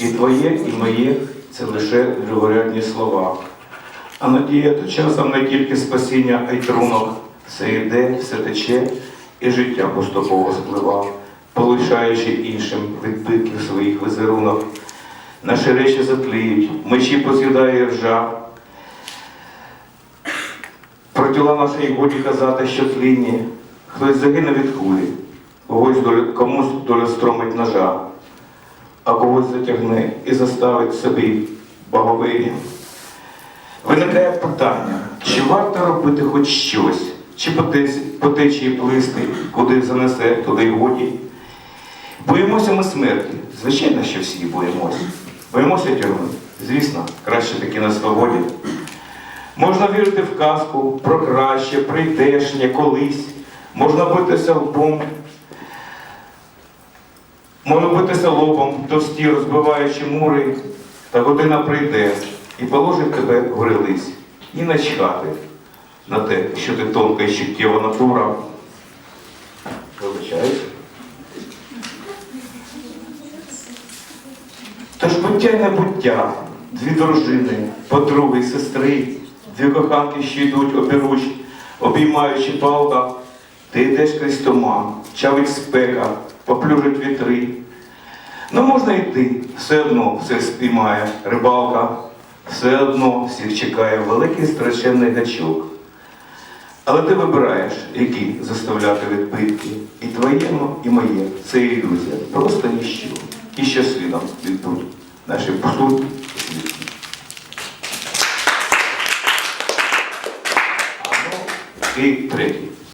І твоє, і моє це лише другорядні слова. А надія то часом не тільки спасіння, а й трунок. Все йде, все тече, і життя поступово спливав, полишаючи іншим відбитків своїх візерунок. Наші речі затліють, мечі поз'їдає ржа. Про тіла нашої годі казати, що тлінні. Хтось загине від кулі, когось доля, комусь доля стромить ножа а когось затягне і заставить собі боговиння. Виникає питання, чи варто робити хоч щось, чи по течії плисти, куди занесе, туди й годі. Боїмося ми смерті. Звичайно, що всі боїмося. Боїмося тюрми. Звісно, краще таки на свободі. Можна вірити в казку про краще, прийдешнє, колись. Можна битися лбом Може битися лобом, товсті, розбиваючи мури, та година прийде і положить тебе в релись, і начхати на те, що ти тонка і чуттєва натура. Вибачаюсь. Тож буття й небуття, дві дружини, подруги, сестри, дві коханки, що йдуть обіруч, обіймаючи палка, ти йдеш крізь туман, чавить спека, поплюжить вітри. Ну можна йти, все одно все спіймає рибалка, все одно всіх чекає великий страшенний гачок. Але ти вибираєш, які заставляти відбитки. І твоєму, і моє. Це ілюзія. Просто ніщо. І що слідом відбудь наші пустут світлі. А ну, І третій.